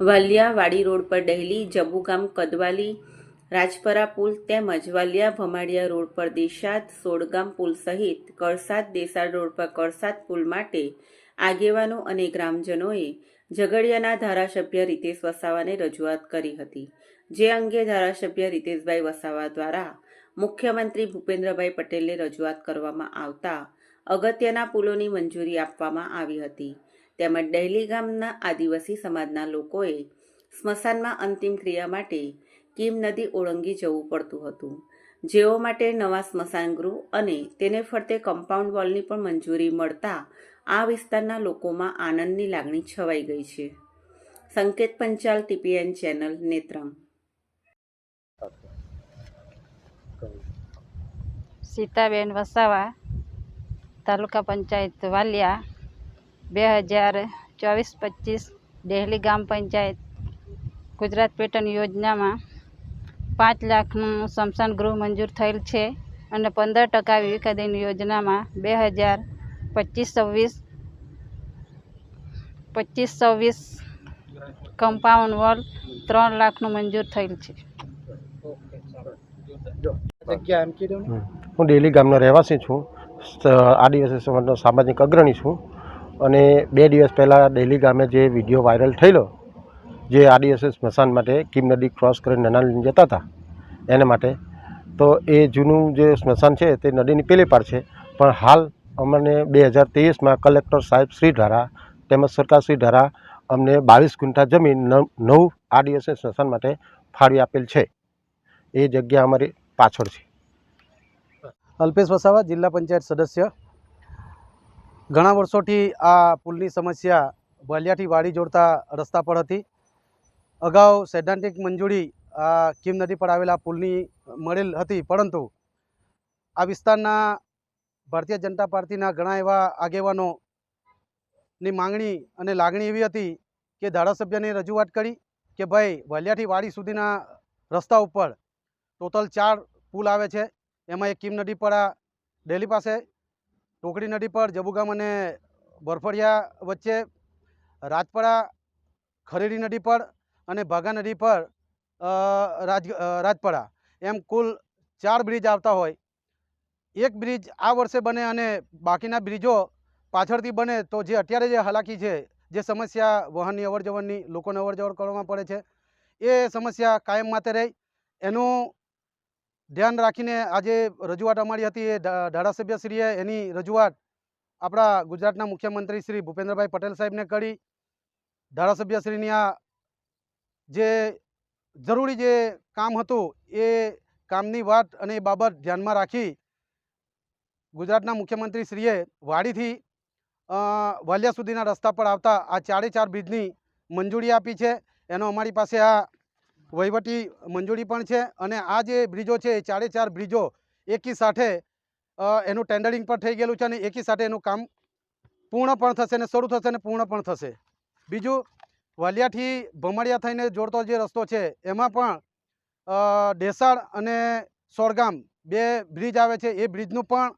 વાલિયા વાડી રોડ પર ડહેલી જબુગામ કદવાલી, રાજપરા પુલ તેમજ વાલિયા ભમાડિયા રોડ પર દેશાદ સોડગામ પુલ સહિત કરસાદ દેસાડ રોડ પર કરસાદ પુલ માટે આગેવાનો અને ગ્રામજનોએ ઝઘડિયાના ધારાસભ્ય રીતેશ વસાવાને રજૂઆત કરી હતી. જે અંગે ધારાસભ્ય રીતેશભાઈ વસાવા દ્વારા મુખ્યમંત્રી ભૂપેન્દ્રભાઈ પટેલને રજૂઆત કરવામાં આવતા અગત્યના પુલોની મંજૂરી આપવામાં આવી હતી. તેમજ ડહેલી ગામના આદિવાસી સમાજના લોકોએ સ્મશાનમાં અંતિમ ક્રિયા માટે કીમ નદી ઓળંગી જવું પડતું હતું. જેઓ માટે નવા સ્મશાન ગૃહ અને તેને ફરતે કમ્પાઉન્ડ વોલની પણ મંજૂરી મળતા આ વિસ્તારના લોકોમાં આનંદની લાગણી છવાઈ ગઈ છે. Sanket Panchal, TPN channel, Netram. Sitaben Vasava, taluka panchayat Valia બે હજાર ચોવીસ પચીસ ડેહલી ગ્રામ પંચાયત ગુજરાત પેટર્ન યોજનામાં પાંચ લાખનું સ્મશાન ગૃહ મંજૂર થયેલ છે અને પંદર ટકા વિવેકાધીન યોજનામાં બે હજાર પચીસ છવ્વીસ પચીસ છવ્વીસ કમ્પાઉન્ડ વોલ ત્રણ લાખનું મંજૂર થયેલ છે. જગ્યા એમ કીધું ને? હમ. હું ડેલી ગામનો રહેવાસી છું. આદિવાસી સમાજનો સામાજિક અગ્રણી છું. અને બે દિવસ પહેલાં ડેલી ગામે જે વીડિયો વાયરલ થયેલો, જે આદિવાસી સ્મશાન માટે કિમ નદી ક્રોસ કરીને નાના લઈને જતા હતા, એને માટે, તો એ જૂનું જે સ્મશાન છે તે નદીની પેલી પાર છે. પણ હાલ અમને બે હજાર ત્રેવીસમાં કલેક્ટર સાહેબ શ્રી દ્વારા તેમજ સરકાર શ્રી દ્વારા અમને બાવીસ ક્વિન્ટા જમીન નવ આદિવાસી સ્મશાન માટે ફાળવી આપેલ છે. એ જગ્યા અમારી પાછળ છે. અલ્પેશ વસાવા, જિલ્લા પંચાયત સદસ્ય. ઘણા વર્ષોથી આ પુલની સમસ્યા વાલિયાથી વાડી જોડતા રસ્તા પર હતી. અગાઉ સૈદ્ધાંતિક મંજૂરી આ કીમ નદી પર આવેલા પુલની મળેલ હતી, પરંતુ આ વિસ્તારના ભારતીય જનતા પાર્ટીના ઘણા એવા આગેવાનોની માંગણી અને લાગણી એવી હતી કે ધારાસભ્યને રજૂઆત કરી કે ભાઈ, વાલિયાથી વાડી સુધીના રસ્તા ઉપર ટોટલ ચાર પુલ આવે છે. એમાં એક કીમ નદી પર આ ડેલી પાસે ટોકડી નદી પર જબુગામ અને બરફડિયા વચ્ચે રાજપરા ખરેડી નદી પર અને ભાગા નદી પર રાજ અ, રાજપરા. એમ કુલ ચાર બ્રિજ આવતા હોય. એક બ્રિજ આ વર્ષે બને અને બાકીના બ્રિજો પાછળથી બને તો જે અત્યારે જે હાલાકી છે જે સમસ્યા વાહનની અવર જવરની લોકોને અવર જવર કરવામાં પડે છે એ સમસ્યા કાયમ માટે રહી. એનું ધ્યાન રાખીને આજે રજૂઆત અમારી હતી એ ધારાસભ્યશ્રીએ એની રજૂઆત આપણા ગુજરાતના મુખ્યમંત્રી શ્રી ભૂપેન્દ્રભાઈ પટેલ સાહેબને કરી. ધારાસભ્યશ્રીની આ જે જરૂરી જે કામ હતું એ કામની વાત અને એ બાબત ધ્યાનમાં રાખી ગુજરાતના મુખ્યમંત્રીશ્રીએ વાડીથી વાલિયા સુધીના રસ્તા પર આવતા આ ચારે ચાર બ્રિજની મંજૂરી આપી છે. એનો અમારી પાસે આ વહીવટી મંજૂરી પણ છે અને આ જે બ્રિજો છે, એ ચારે ચાર બ્રિજો એકી સાથે એનું ટેન્ડરિંગ પણ થઈ ગયેલું છે અને એકી સાથે એનું કામ પૂર્ણ પણ થશે અને શરૂ થશે અને પૂર્ણ પણ થશે. બીજું, વાલિયાથી ભમડિયા થઈને જોડતો જે રસ્તો છે, એમાં પણ ડેસાળ અને સોરગામ બે બ્રિજ આવે છે, એ બ્રિજનું પણ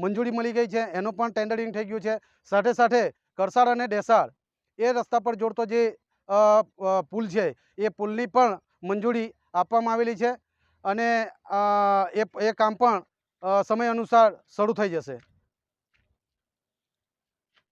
મંજૂરી મળી ગઈ છે, એનું પણ ટેન્ડરિંગ થઈ ગયું છે. સાથે સાથે કરસાળ અને ડેસાળ, એ રસ્તા પર જોડતો જે પુલ છે. એ પુલની પણ મંજૂરી આપવામાં આવેલી છે અને એ કામ પણ સમય અનુસાર શરૂ થઈ જશે.